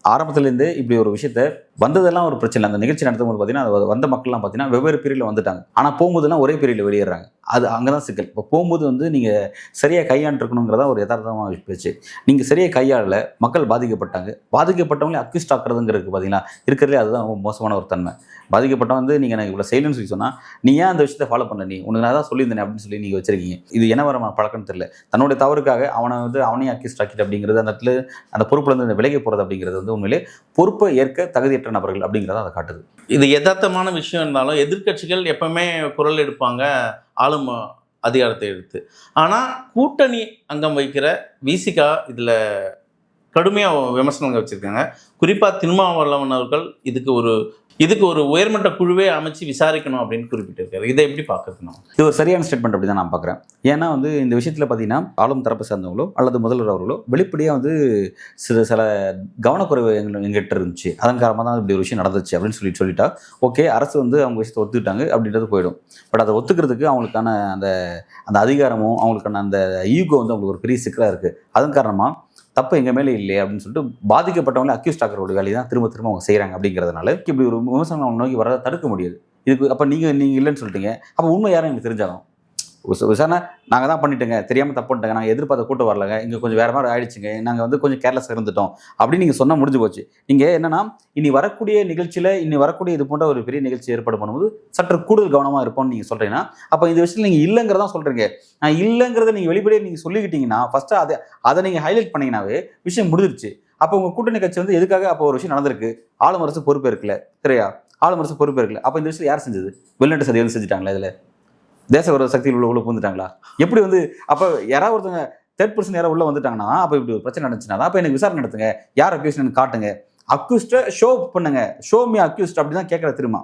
ஆரம்பத்துலேருந்தே இப்படி ஒரு விஷயத்த வந்ததெல்லாம் ஒரு பிரச்சனை அந்த நிகழ்ச்சி நடத்தும் போது பார்த்தீங்கன்னா அது வந்த மக்கள்லாம் பார்த்தீங்கன்னா வெவ்வேறு பிரிவில் வந்துட்டாங்க. ஆனால் போகும்போதெல்லாம் ஒரே பிரிவில் வெளியேறாங்க. அது அங்கே தான் சிக்கல். இப்போ போகும்போது வந்து நீங்கள் சரியாக கையாண்டுருக்கணுங்கிறதா ஒரு யதார்த்தமாக பேச்சு. நீங்கள் சரியாக கையாளல மக்கள் பாதிக்கப்பட்டாங்க. பாதிக்கப்பட்டவங்களே அக்யூஸ்ட் ஆக்குறதுங்கிறது பார்த்தீங்களா? இருக்கிறதுலே அதுதான் ரொம்ப மோசமான ஒரு தன்மை. பாதிக்கப்பட்டவங்க வந்து நீங்கள் எனக்கு இவ்வளோ செய்யலன்னு சொல்லி சொன்னால் நீ ஏன் அந்த விஷயத்தை ஃபாலோ பண்ண நீ? உனக்கு நான் தான் சொல்லியிருந்தேன் அப்படின்னு சொல்லி நீங்கள் வச்சிருக்கீங்க. இது என்ன வர பழக்கம்னு தெரியல. தன்னுடைய தவறுக்காக அவனை வந்து அவனையும் அக்யூஸ்ட் ஆக்கிட்டு அப்படிங்கிறது அந்த இடத்துல அந்த பொறுப்புலேருந்து விலகி போகிறது அப்படிங்கிறது வந்து உண்மையிலே பொறுப்பை ஏற்க தகுதியற்ற நபர்கள் அப்படிங்கிறத அதை காட்டுது. இது யதார்த்தமான விஷயம் இருந்தாலும் எதிர்க்கட்சிகள் எப்பவுமே குரல் எடுப்பாங்க ஆளும் அதிகாரத்தை எடுத்து. ஆனால் கூட்டணி அங்கம் வைக்கிற விசிகா இதில் கடுமையாக விமர்சனங்கள் வச்சுருக்காங்க. குறிப்பாக திருமாவளவன் அவர்கள் இதுக்கு ஒரு இதுக்கு ஒரு உயர்மட்ட குழுவே அமைச்சு விசாரிக்கணும் அப்படின்னு குறிப்பிட்டிருக்காரு. இதை எப்படி பார்க்கணும் இது ஒரு சரியான ஸ்டேட்மெண்ட் அப்படி தான் நான் பார்க்குறேன். ஏன்னா வந்து இந்த விஷயத்தில் பார்த்தீங்கன்னா ஆளும் தரப்பு சார்ந்தவங்களோ அல்லது முதல்வர் அவர்களோ வெளிப்படையாக வந்து சில சில கவனக்குறைவு எங்க எங்கிட்ட இருந்துச்சு. அதன் காரணமாக தான் இப்படி ஒரு விஷயம் நடந்துச்சு அப்படின்னு சொல்லி சொல்லிட்டா ஓகே அரசு வந்து அவங்க விஷயத்தை ஒத்துக்கிட்டாங்க அப்படின்றது போயிடும். பட் அதை ஒத்துக்கிறதுக்கு அவங்களுக்கான அந்த அந்த அதிகாரமும் அவங்களுக்கான அந்த ஈகோ வந்து அவங்களுக்கு ஒரு பெரிய சிக்கலாக இருக்குது அதன் காரணமாக தப்பு எங்கள் மேலே இல்லையே அப்படின்னு சொல்லிட்டு பாதிக்கப்பட்டவங்களே அக்யூஸ்ட் ஆக்கிறோட வேலையை தான் திரும்ப திரும்ப அவங்க செய்கிறாங்க அப்படிங்கிறதுனால இப்படி ஒரு விமர்சனம் நோக்கி வரதை தடுக்க முடியாது. இதுக்கு அப்போ நீங்கள் நீங்கள் இல்லைன்னு சொல்லிட்டீங்க. அப்போ உண்மை யாரும் எனக்கு தெரிஞ்சாலும் விசாரணை நாங்கள் தான் பண்ணிட்டோங்க. தெரியாமல் தப்பு பண்ணிட்டேங்க. நாங்கள் எதிர்பார்த்த கூட்டம் வரலங்க. இங்கே கொஞ்சம் வேறு மாதிரி ஆயிடுச்சுங்க. நாங்கள் வந்து கொஞ்சம் கேர்லெஸ் இருந்துட்டோம். அப்படின்னு நீங்கள் சொன்னால் முடிஞ்சு போச்சு. நீங்கள் என்னன்னா இனி வரக்கூடிய நிகழ்ச்சியில் இனி வரக்கூடிய இது போன்ற ஒரு பெரிய நிகழ்ச்சி ஏற்பாடு பண்ணும்போது சற்று கூடுதல் கவனமாக இருப்போம்னு நீங்கள் சொல்கிறீங்கன்னா அப்போ இந்த விஷயத்தில் நீங்கள் இல்லைங்கிறதான் சொல்கிறீங்க நான் இல்லைங்கிறத நீங்கள் வெளிப்படையாக நீங்கள் சொல்லிக்கிட்டீங்கன்னா ஃபஸ்ட்டு அதை அதை நீங்கள் ஹைலைட் பண்ணீங்கன்னாவே விஷயம் முடிஞ்சிருச்சு. அப்போ உங்கள் கூட்டணி கட்சி வந்து எதுக்காக அப்போ ஒரு விஷயம் நடந்திருக்கு? ஆளும் அரசு பொறுப்பு இருக்குல்ல சரியா? ஆளும் அரசு பொறுப்பு இருக்குல்ல அப்போ இந்த விஷயத்தில் யார் செஞ்சது? வெளிநாட்டு சதி வந்து செஞ்சுட்டாங்களா இதில்? தேச விரோத சக்தியில் உள்ள உள்ள பூந்துட்டாங்களா எப்படி வந்து அப்போ யாராவது ஒருத்தங்க தேர்ட் பர்சன் யாராவது உள்ள வந்துட்டாங்கன்னா அப்போ இப்படி ஒரு பிரச்சனை நடந்துச்சுன்னா அப்போ எனக்கு விசாரணை நடத்துங்க யார் அக்யூஸ்ட் காட்டுங்க. அக்யூஸ்ட்டை ஷோ பண்ணுங்க. ஷோ மீ அக்யூஸ்ட் அப்படி தான் கேட்குற திரும்ப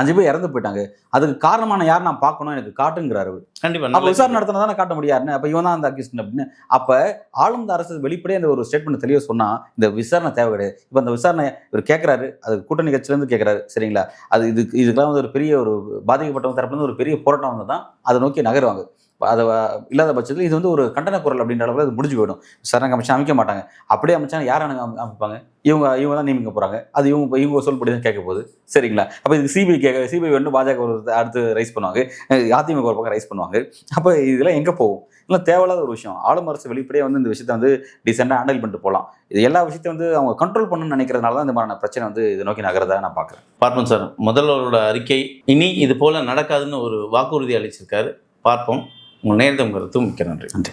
அஞ்சு பேர் இறந்து போயிட்டாங்க. அதுக்கு காரணமான யார் நான் பார்க்கணும் எனக்கு காட்டுங்கிறாரு அவரு. அப்ப கண்டிப்பாக விசாரணை நடத்தினா தானே காட்ட முடியாதுன்னு அப்ப இவன் தான் அந்த அக்யூஸ்ட் அப்படின்னு. அப்ப ஆளுந்த அரசு வெளிப்படையே அந்த ஒரு ஸ்டேட்மெண்ட் தெளிவாக சொன்னா இந்த விசாரணை தேவை கிடையாது. இப்போ அந்த விசாரணை இவர் கேட்கறாரு அது கூட்டணி கட்சியில இருந்து கேட்கறாரு சரிங்களா? அது இதுக்கு இதுக்கெல்லாம் வந்து ஒரு பெரிய ஒரு பாதிக்கப்பட்டவங்க தரப்புல இருந்து ஒரு பெரிய போராட்டம் வந்து தான் அதை நோக்கி நகருவாங்க. அதை இல்லாத பட்சத்தில் இது வந்து ஒரு கண்டன குரல் அப்படின்ற அளவுக்கு அது முடிஞ்சு போயிடும். சரணங்க அமைச்சா அமைக்க மாட்டாங்க. அப்படியே அமைச்சா யார் அமை- அமைப்பாங்க? இவங்க இவங்க தான் நியமிக்க போகிறாங்க அது இவங்க இவங்க சொல்படி தான் கேட்க போகுது. சரிங்களா? அப்போ இதுக்கு சிபிஐ கேட்க சிபிஐ வந்து பாஜக ஒரு அடுத்து ரைஸ் பண்ணுவாங்க. அதிமுக ஒரு பக்கம் ரைஸ் பண்ணுவாங்க. அப்போ இதெல்லாம் எங்கே போகும்? இல்லை தேவையில்லாத ஒரு விஷயம். ஆளும் அரசு வெளிப்படையாக வந்து இந்த விஷயத்தை வந்து டீசெண்டாக ஹேண்டில் பண்ணிட்டு போகலாம் இது எல்லா விஷயத்தையும் வந்து அவங்க கண்ட்ரோல் பண்ணணும்னு நினைக்கிறதுனால தான் இந்த மாதிரியான பிரச்சனை வந்து இதை நோக்கி நகரதா நான் பார்க்குறேன். பார்ப்போம் சார். முதல்வரோட அறிக்கை இனி இது போல் நடக்காதுன்னு ஒரு வாக்குறுதி அளிச்சிருக்காரு. பார்ப்போம். முன்னேறும் நேர்தம் கருத்து மிக்க நன்றி. நன்றி.